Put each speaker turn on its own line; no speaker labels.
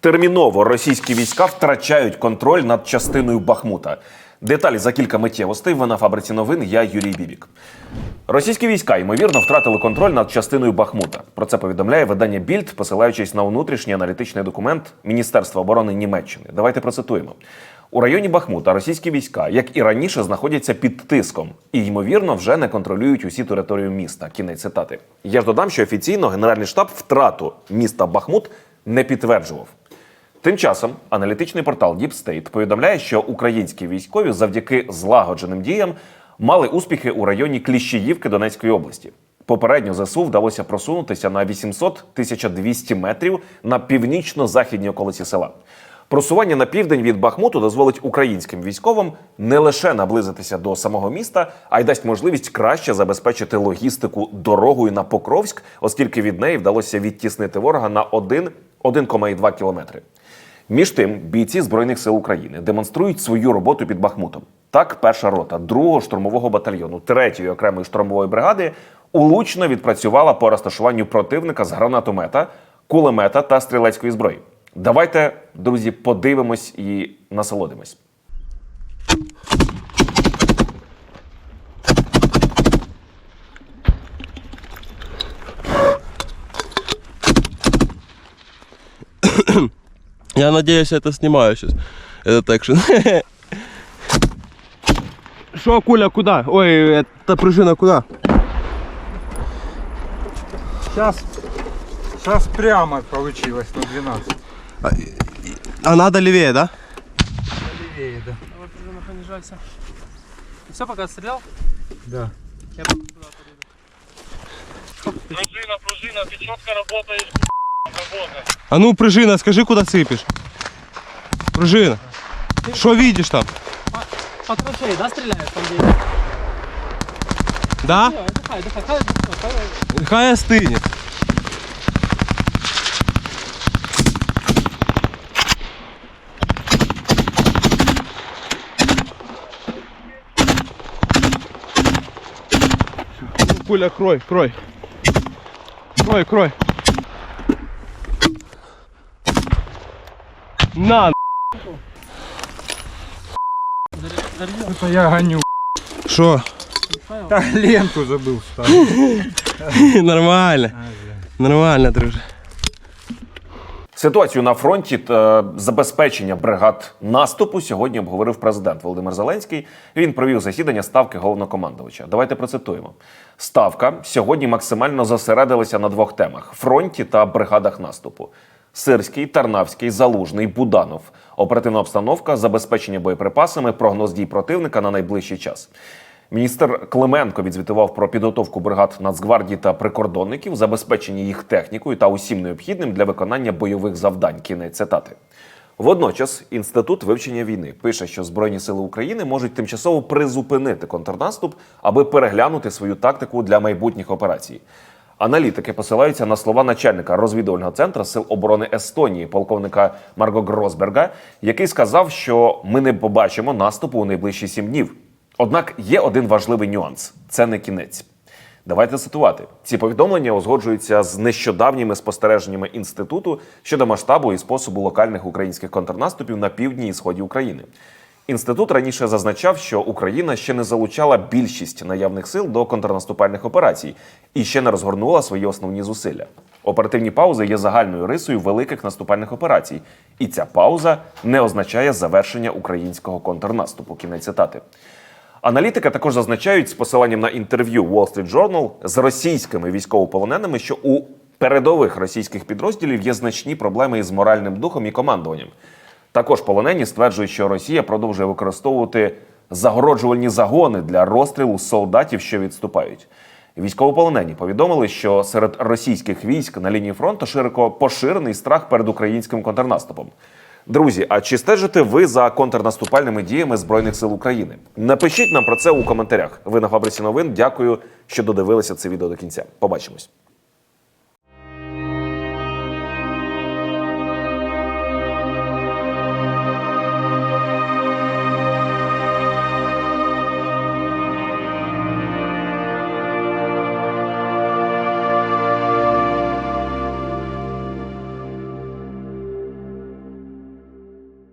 Терміново російські війська втрачають контроль над частиною Бахмута. Деталі за кілька миттєвостей. Ви на фабриці новин. Я Юрій Бібік. Російські війська ймовірно втратили контроль над частиною Бахмута. Про це повідомляє видання Більд, посилаючись на внутрішній аналітичний документ Міністерства оборони Німеччини. Давайте процитуємо. У районі Бахмута російські війська, як і раніше, знаходяться під тиском і, ймовірно, вже не контролюють усі територію міста. Кінець цитати. Я ж додам, що офіційно Генеральний штаб втрату міста Бахмут не підтверджував. Тим часом аналітичний портал Deep State повідомляє, що українські військові завдяки злагодженим діям мали успіхи у районі Кліщіївки Донецької області. Попередньо ЗСУ вдалося просунутися на 800-1200 метрів на північно-західній околиці села. Просування на південь від Бахмуту дозволить українським військовим не лише наблизитися до самого міста, а й дасть можливість краще забезпечити логістику дорогою на Покровськ, оскільки від неї вдалося відтіснити ворога на 1 1,2 кілометри. Між тим, бійці Збройних сил України демонструють свою роботу під Бахмутом. Так, перша рота 2-го штурмового батальйону 3-ї окремої штурмової бригади улучно відпрацювала по розташуванню противника з гранатомета, кулемета та стрілецької зброї. Давайте, друзі, подивимось і насолодимось.
Я надеюсь, я это снимаю сейчас. Этот экшен. Шо, Куля, куда? Ой, эта пружина куда?
Сейчас, сейчас прямо получилось на 12.
А надо левее, да?
Левее, да.
Давай пружина понижайся. Все, пока стрелял?
Да.
Я.
Пружина, пружина, ты четко работаешь, работа.
А ну, пружина, скажи, куда сыпешь. Пружина. Что видишь там?
По траншеи, да, стреляешь там где?
Да?
Всё, отдыхай, отдыхай, хай, хай, хай.
Хай остынет. Пуля, крой, крой. Крой, крой. На.
Это я гоню.
что?
Да, ленту забыл вставить.
Нормально. Нормально, друже.
Ситуацію на фронті та забезпечення бригад наступу сьогодні обговорив президент Володимир Зеленський. Він провів засідання ставки головнокомандувача. Давайте процитуємо. Ставка сьогодні максимально зосередилася на двох темах: фронті та бригадах наступу. Сирський, Тарнавський, Залужний, Буданов. Оперативна обстановка, забезпечення боєприпасами, прогноз дій противника на найближчий час. Міністр Клименко відзвітував про підготовку бригад Нацгвардії та прикордонників, забезпечення їх технікою та усім необхідним для виконання бойових завдань. Кінець цитати. Водночас інститут вивчення війни пише, що Збройні сили України можуть тимчасово призупинити контрнаступ, аби переглянути свою тактику для майбутніх операцій. Аналітики посилаються на слова начальника розвідувального центру сил оборони Естонії, полковника Марго Гросберга, який сказав, що ми не побачимо наступу у найближчі сім днів. Однак є один важливий нюанс: це не кінець. Давайте цитувати. Ці повідомлення узгоджуються з нещодавніми спостереженнями інституту щодо масштабу і способу локальних українських контрнаступів на півдні і сході України. Інститут раніше зазначав, що Україна ще не залучала більшість наявних сил до контрнаступальних операцій і ще не розгорнула свої основні зусилля. Оперативні паузи є загальною рисою великих наступальних операцій, і ця пауза не означає завершення українського контрнаступу. Кінець цитати. Аналітики також зазначають з посиланням на інтерв'ю Wall Street Journal з російськими військовополоненими, що у передових російських підрозділів є значні проблеми із моральним духом і командуванням. Також полонені стверджують, що Росія продовжує використовувати загороджувальні загони для розстрілу солдатів, що відступають. Військовополонені повідомили, що серед російських військ на лінії фронту широко поширений страх перед українським контрнаступом. Друзі, а чи стежите ви за контрнаступальними діями Збройних сил України? Напишіть нам про це у коментарях. Ви на фабриці новин. Дякую, що додивилися це відео до кінця. Побачимось.